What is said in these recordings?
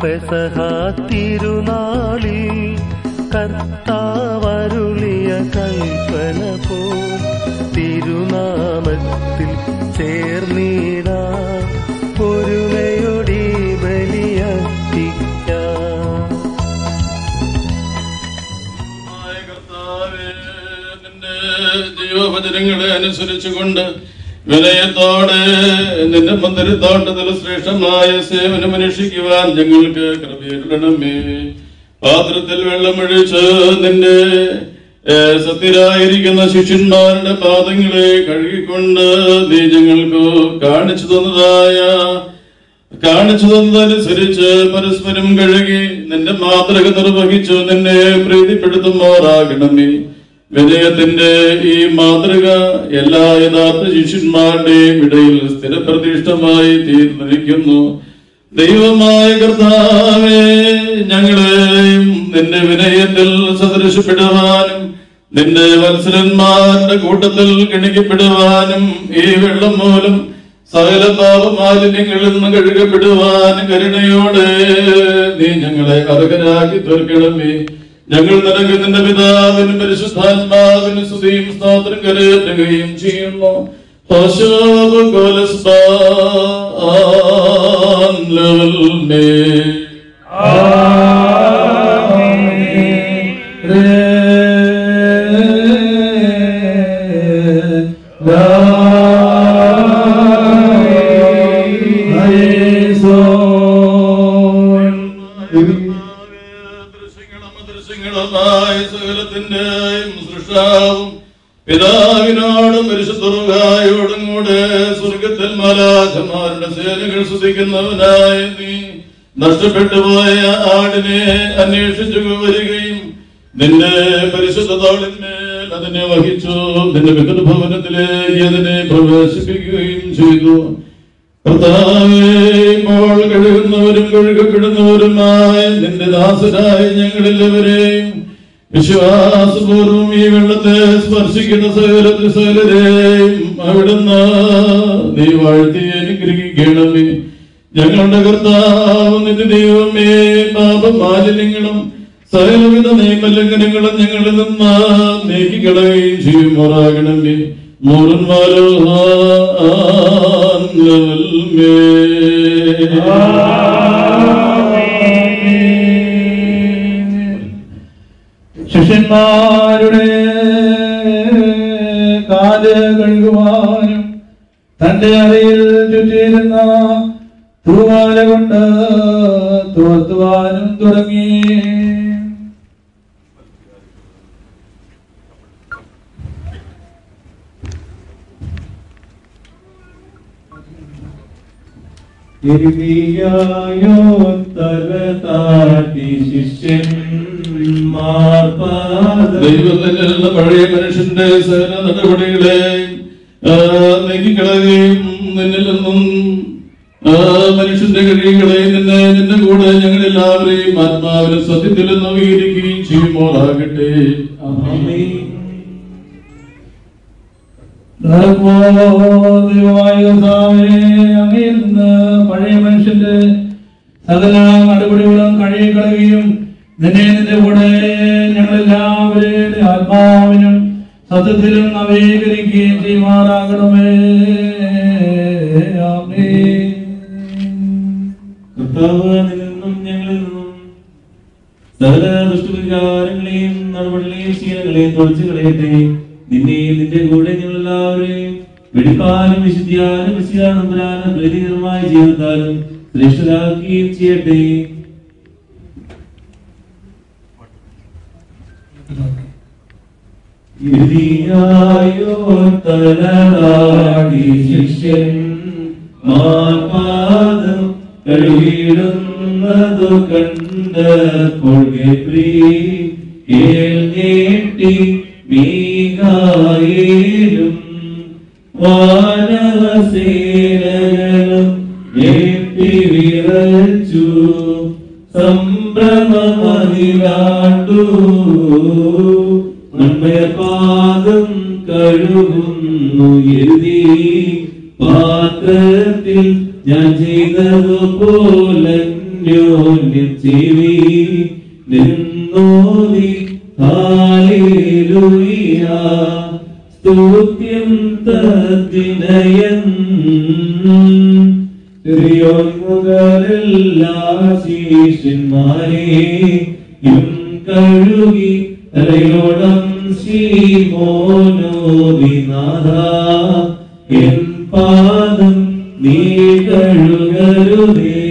പെസഹ തിരുനാളിൽ കർത്താവരുളിയ കൽപ്പന പോ. തിരുനാമത്തിൽ ചേർന്നിടാ ഒരുമയൊടി ബലിയർപ്പിക്കാം. ജീവവചനങ്ങളെ അനുസരിച്ചുകൊണ്ട് വിനയത്തോടെ നിന്റെ മന്ദിരത്തോട്ടത്തിൽ ശ്രേഷ്ഠമായ സേവനം അനുഷ്ഠിക്കുവാൻ ഞങ്ങൾക്ക് കൃപയിടണമേ പാത്രത്തിൽ വെള്ളമൊഴിച്ച് നിന്റെ സത്യരായിരിക്കുന്ന ശിഷ്യന്മാരുടെ പാദങ്ങളെ കഴുകിക്കൊണ്ട് നീ ഞങ്ങൾക്ക് കാണിച്ചു തന്നതായ കാണിച്ചു തന്നതനുസരിച്ച് പരസ്പരം കഴുകി നിന്റെ മാതൃക നിർവഹിച്ചു നിന്നെ പ്രീതിപ്പെടുത്തുമാറാകണമേ. വിജയത്തിന്റെ ഈ മാതൃക എല്ലാ യഥാർത്ഥ ശിഷ്യന്മാരുടെയും ഇടയിൽ സ്ഥിരപ്രതിഷ്ഠമായി തീർന്നിരിക്കുന്നു. ദൈവമായ കർത്താവേ ഞങ്ങളെയും നിന്റെ വിനയത്തിൽ സദൃശപ്പെടുവാനും നിന്റെ വത്സരന്മാരുടെ കൂട്ടത്തിൽ ഗണിക്കപ്പെടുവാനും ഈ വെള്ളം മൂലം സകല പാപമാലിന്യങ്ങളിൽ നിന്ന് കഴുകപ്പെടുവാനും കരുണയോടെ നീ ഞങ്ങളെ അർഹരാക്കി തീർക്കണമേ. ഞങ്ങൾ നിനക്ക് നിന്റെ പിതാവിനും പരിശുദ്ധാത്മാവിനും സ്തുതിയും സ്തോത്രം കരയറ്റുകയും ചെയ്യുന്നു. ഹോശോബ് കൊലസ്ബാൻ ലെവൽ ദൃശ്യങ്ങളും സ്തുതിക്കുന്നവനായ നീ നഷ്ടപ്പെട്ടു പോയ ആടിനെ അന്വേഷിച്ചു വരികയും നിന്റെ പരിശുദ്ധ തോളിന്മേൽ അതിനെ വഹിച്ചു നിന്റെ പിതൃഭവനത്തിലേക്ക് അതിനെ പ്രവേശിപ്പിക്കുകയും ചെയ്തു. കർത്താവേ, ഇപ്പോൾ കഴുകുന്നവരും കഴുകപ്പെടുന്നവരുമായ നിന്റെ ദാസരായ ഞങ്ങളെല്ലാവരെയും വിശ്വാസപൂർവം ഈ വെള്ളത്തെ സ്പർശിക്കുന്ന സകലത്തിൽ സകലരെയും അവിടുന്ന് നീ വാഴ്ത്തി അനുഗ്രഹിക്കണമേ. ഞങ്ങളുടെ കർത്താവ് നിധി ദൈവമേ പാപമാലിന്യങ്ങളും സകലവിധ നിയമലംഘനങ്ങളും ഞങ്ങളിൽ നിന്ന് നീക്കിക്കളയുകയും ചെയ്യുമാറാകണമേ. മൂറന്മാരോ ശിഷ്യന്മാരുടെ കാൽ കഴുകുവാനും തന്റെ അറയിൽ ചുറ്റിയിരുന്ന തൂവാല കൊണ്ട് തുറത്തുവാനും തുടങ്ങി. ദൈവത്തിൽ പഴയ മനുഷ്യന്റെ സേന നടപടികളെ നീക്കിക്കളയുകയും നിന്നിൽ നിന്നും മനുഷ്യന്റെ കഴിവുകളെ നിന്നെ നിന്റെ കൂടെ ഞങ്ങളെല്ലാവരെയും ആത്മാവിനെ സത്യത്തിൽ നവീകരിക്കുകയും ചെയ്യുമ്പോഴാകട്ടെ അങ്ങയിൽ നിന്ന് പഴയ മനുഷ്യന്റെ സകല നടപടികളും കഴുകിക്കളയുകയും നിന്നെ നിന്റെ കൂടെ ഞങ്ങളെല്ലാവരുടെ ആത്മാവിനും സത്യത്തിലും നവീകരിക്കുകയും ചെയ്യുമാറാകണമേ. കർത്താവ് നിന്നും ഞങ്ങളിൽ നിന്നും നിന്നെയും നിന്റെ കൂടെ ശ്രേഷ്ഠരാക്കുകയും ചെയ്യട്ടെ. ഇരിയായോ തലതാടി ശിഷ്യൻ മാപാദം കഴുകിടുന്നതു കണ്ടപ്പോൾ ഗബ്രീ നീട്ടി മീകായേലും വാനവസേനകളും ഞെട്ടി വിറച്ചു സംഭ്രമമതിലാണ്ടു പാദം കഴുകുന്നു എഴുതി. പാത്രത്തിൽ ഞാൻ ചെയ്തതുപോലെ ചെവി നിന്നോതി സ്തുത്യം തദ്ദിനയൻ ശീഷ്യന്മാരെയും കഴുകി തലയോടം ശ്രീമോനോദിനാഥ എൻ പാദം നീ കഴുകരുതേ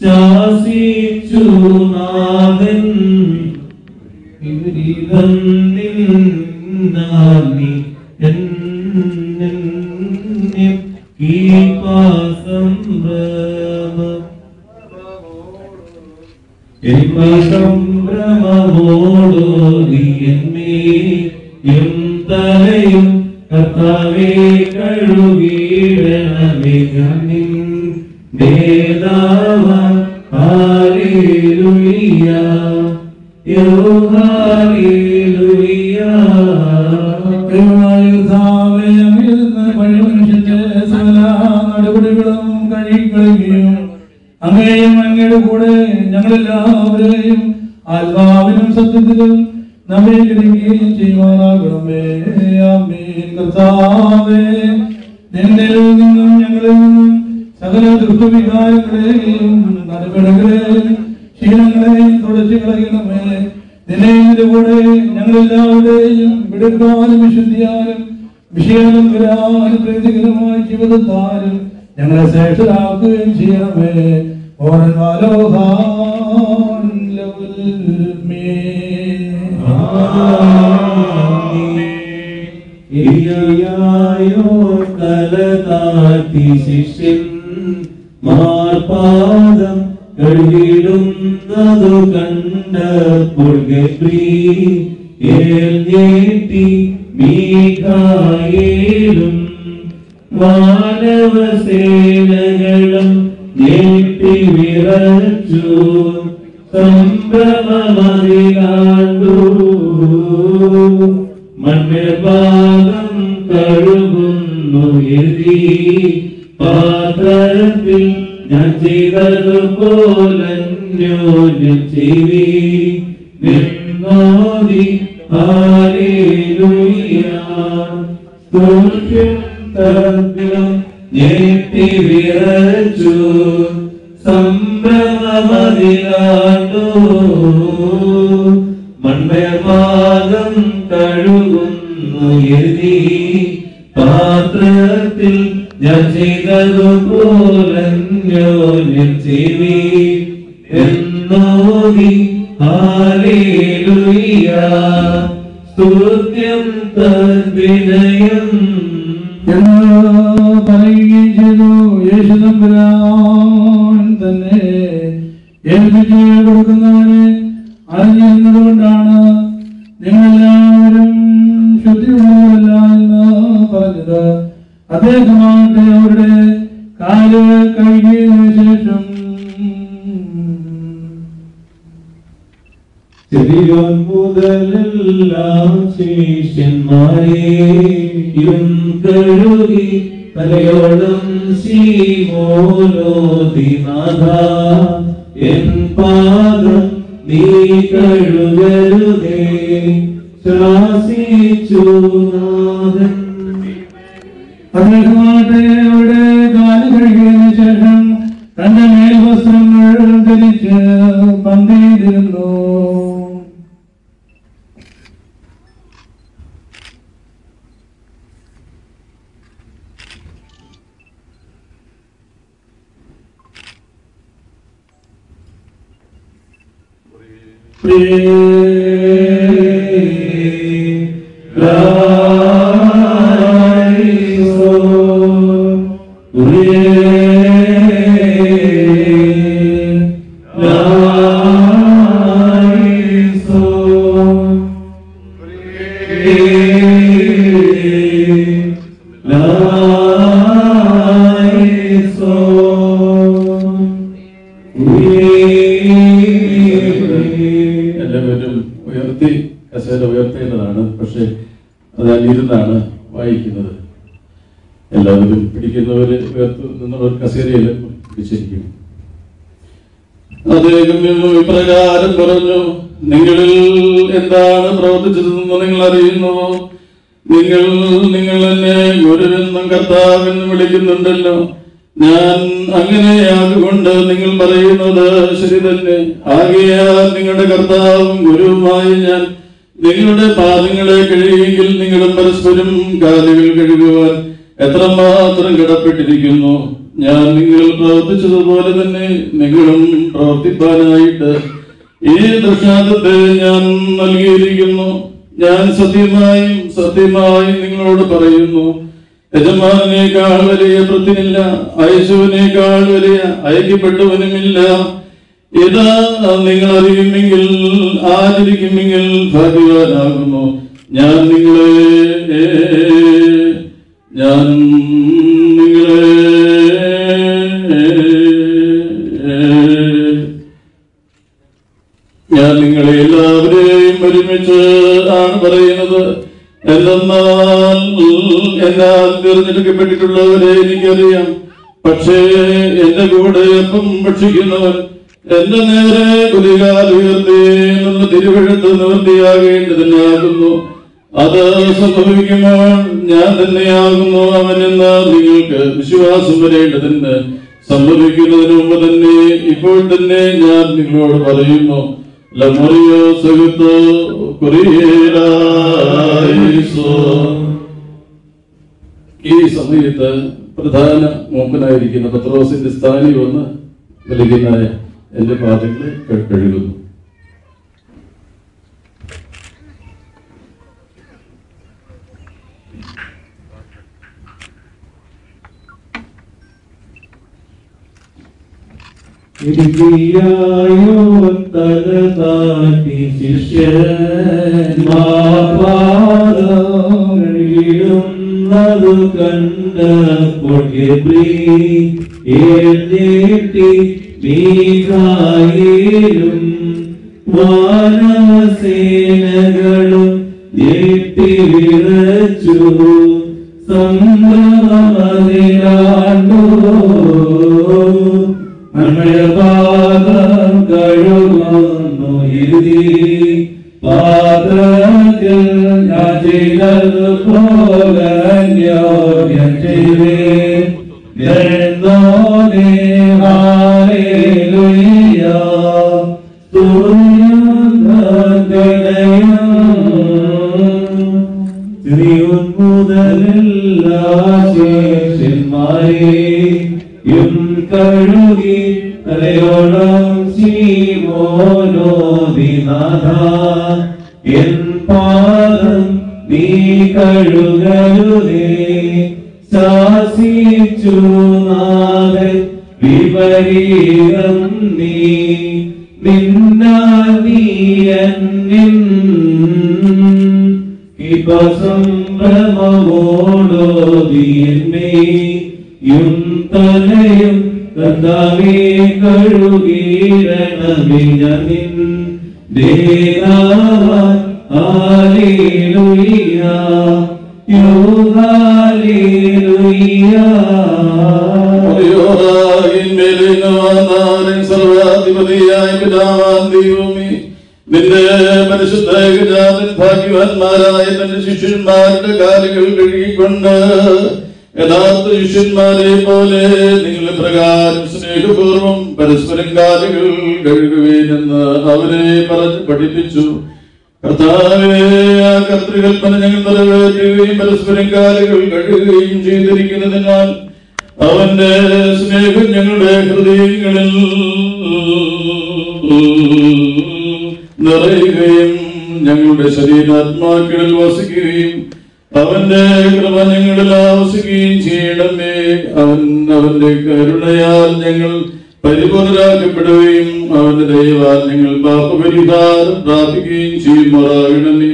ശാസിച്ചു നാഥൻ. വിപരീതം നിന്നാമി എന്നെന്നും കീപാസംഭ്രമം സംഭ്രമോടോടിയന്മേയും കർത്താവേ കഴുകിയിടണമേ ഞാനിൻ ദേദാവ കർത്താവേ നിന്നും ഞങ്ങളിൽ നിന്നും സകല ദുഃഖവികാരങ്ങളെയും നടപടികളെയും ശീലങ്ങളെയും തുടച്ചു കളയണമേ നിന്നെ നിന്റെ കൂടെ ഞങ്ങളെല്ലാവരുടെയും വിടുക്കാനും വിശുദ്ധിയാലും വിഷയാലും വരാനും പ്രീതികരമായ ജീവിതത്താലും ഞങ്ങളെ ശ്രേഷ്ഠരാക്കുകയും ചെയ്യണമേ. ഓരൻ വാലോഹാൻ ഇരിയായോ കലതാത്തി ശിഷ്യൻ മാർപാദം കഴുകിടുന്നതു കണ്ടപ്പോൾ നീട്ടി മീഖായേലും മാനവസേനകളും നീട്ടി വിറച്ചു സംഭ്രമമതിലാണ്ടു പാത്രത്തിൽ ഞാൻ ചെയ്തതുപോലന്യോന്യം ചെയ്തി. നിന്നോതി സ്തുത്യം തർദ്യം ഞെട്ടി വിറച്ചു. സംഭ്രമമതിലാണ്ടു മണ്ഡപാദം കഴുകുന്നു എഴുതി. പാത്രത്തിൽ ഞാൻ ചെയ്തതുപോലന്യോന്യം ചെവി എന്നോതി സ്തുത്യം തദ്വിനയം. പറയുകയും ചെയ്തു. യേശു തമ്പുരാൻ തന്നെ ഏൽപ്പിച്ച് കൊടുക്കുന്നവനെ അറിഞ്ഞിരുന്നതുകൊണ്ടാണ് നിങ്ങളെല്ലാവരും ശുദ്ധിയുള്ളവരല്ല എന്ന് പറഞ്ഞത്. അദ്ദേഹമാകട്ടെ അവരുടെ കാൽ കഴുകിയതിനു ശേഷം. മുതലെല്ലാം ശിഷ്യന്മാരെയും കഴുകി തലയോളം ശ്രീമോലോതിനാഥ എൻ പാദം നീ കഴുകരുതേ ശാസിച്ചു നാഥൻ അദ്ദേഹമാകട്ടെ അവരുടെ കാൽ കഴുകിയതിനു ശേഷം തന്റെ മേൽവസ്ത്രങ്ങൾ ധരിച്ച് പന്തിയിലിരുന്നു. എല്ലാവരും പറഞ്ഞു നിങ്ങളിൽ എന്താണ് പ്രവർത്തിച്ചതെന്ന് നിങ്ങൾ അറിയുന്നു? നിങ്ങൾ നിങ്ങൾ എന്നെ ഗുരുവെന്നും കർത്താവെന്നും വിളിക്കുന്നുണ്ടല്ലോ. ഞാൻ അങ്ങനെയാകൊണ്ട് നിങ്ങൾ പറയുന്നത് ശരി തന്നെ. ആകെയാ നിങ്ങളുടെ കർത്താവും ഗുരുവുമായി ഞാൻ നിങ്ങളുടെ പാദങ്ങളെ കഴിയുമെങ്കിൽ നിങ്ങളും പരസ്പരം കാലുകൾ കഴുകുവാൻ എത്രമാത്രം കടപ്പെട്ടിരിക്കുന്നു. ഞാൻ നിങ്ങൾ പ്രവർത്തിച്ചതുപോലെ തന്നെ നിങ്ങളും പ്രവർത്തിപ്പാനായിട്ട് ഈ ദൃഷ്ടാന്തത്തെ ഞാൻ നൽകിയിരിക്കുന്നു. ഞാൻ സത്യമായും സത്യമായും നിങ്ങളോട് പറയുന്നു. യജമാനേക്കാൾ വലിയ വൃത്തിനില്ല അയശുവിനേക്കാൾ വലിയ അയക്കപ്പെട്ടവനുമില്ല ഇതാ നിങ്ങൾ അറിയുമെങ്കിൽ ആചരിക്കുമെങ്കിൽ ഭാഗ്യവാനാകുന്നു. ഞാൻ നിങ്ങളെ ഞാൻ ഒരുമിച്ച് ആണ് പറയുന്നത്. എന്തെന്നാൽ എന്നാൽ തിരഞ്ഞെടുക്കപ്പെട്ടിട്ടുള്ളവരെ എനിക്കറിയാം. പക്ഷേ എന്റെ കൂടെ എപ്പം ഭക്ഷിക്കുന്നവൻ എന്റെ നേരെ കുതികാൽ ഉയർത്തി എന്നുള്ള തിരുവഴുത്ത് നിവൃത്തിയാകേണ്ടതിനാകുന്നു. അത് സംഭവിക്കുമ്പോൾ ഞാൻ തന്നെയാകുന്നു അവനെന്ന് നിങ്ങൾക്ക് വിശ്വാസം വരേണ്ടതിന്. സംഭവിക്കുന്നതിന് മുമ്പ് തന്നെ ഇപ്പോൾ തന്നെ ഞാൻ നിങ്ങളോട് പറയുന്നു. ലമറിയോ സഹിത്തോ കുറിയേലായിസോ. ഈ സമയത്ത് പ്രധാന മൂപ്പനായിരിക്കുന്ന പത്രോസിന്റെ സ്ഥാനി വന്ന് നൽകുന്ന എന്റെ പാദങ്ങളെ കഴുകുന്നു ഇരിയായോ തല താട്ടി ശിഷ്യന്മാർപ്പാടുന്നതു കണ്ടപ്പോൾ എബ്രീ എഴുന്നേറ്റി മീകായേലും പാദം കഴുകുന്നു ഇരുതി പാദത്തിൽ ഞാൻ ചെയ്തത് പോലെ യോഗ്യം ചെയ്തേ കഴുകി തലയോളം വിനാഥ എൻ പാദം നീ കഴുകരുതേ. ശാസിച്ചു നാഥൻ വിപരീതം നീ. നിന്നാൽ നീ എന്നിൻ ഇപ്പസംഭ്രമോടോതിയന്മേയും തലയും കർത്താവേ കഴുകീരണമേ നിൻ ദേവാൻ ഹാലേലുയ്യ യോ ഹാലേലുയ്യ സർവാധിപതിയായ പിതാവാൻ ദൈവമേ നിന്റെ പരിശുദ്ധ ഗജാതൻ ഭാഗ്യവാന്മാരായ തന്റെ ശിഷ്യന്മാരുടെ കാലുകൾ കഴുകിക്കൊണ്ട് യഥാർത്ഥ ശിഷ്യന്മാരെ പോലെ നിങ്ങൾ പ്രകാരം സ്നേഹപൂർവം പരസ്പരം കാലുകൾ കഴുകുവേനെന്ന് അവരെ പറഞ്ഞ് പഠിപ്പിച്ചു. കർത്താവേ ആ കർത്തൃകൽപ്പന ഞങ്ങൾ നിറവേറ്റുകയും പരസ്പരം കാലുകൾ കഴുകുകയും ചെയ്തിരിക്കുന്നതിനാൽ അവന്റെ സ്നേഹം ഞങ്ങളുടെ ഹൃദയങ്ങളിൽ നിറയുകയും ഞങ്ങളുടെ ശരീരാത്മാക്കളിൽ വസിക്കുകയും അവന്റെ കൃപ ഞങ്ങളിൽ ആവശ്യിക്കുകയും ചെയ്യണമേ. അവൻ അവന്റെ കരുണയാൽ ഞങ്ങൾ പരിപൂർണരാക്കപ്പെടുകയും അവന്റെ ദൈവാൽ ഞങ്ങൾ പാപപരിഹാരം പ്രാപിക്കുകയും ചെയ്യുമാറാകണമേ.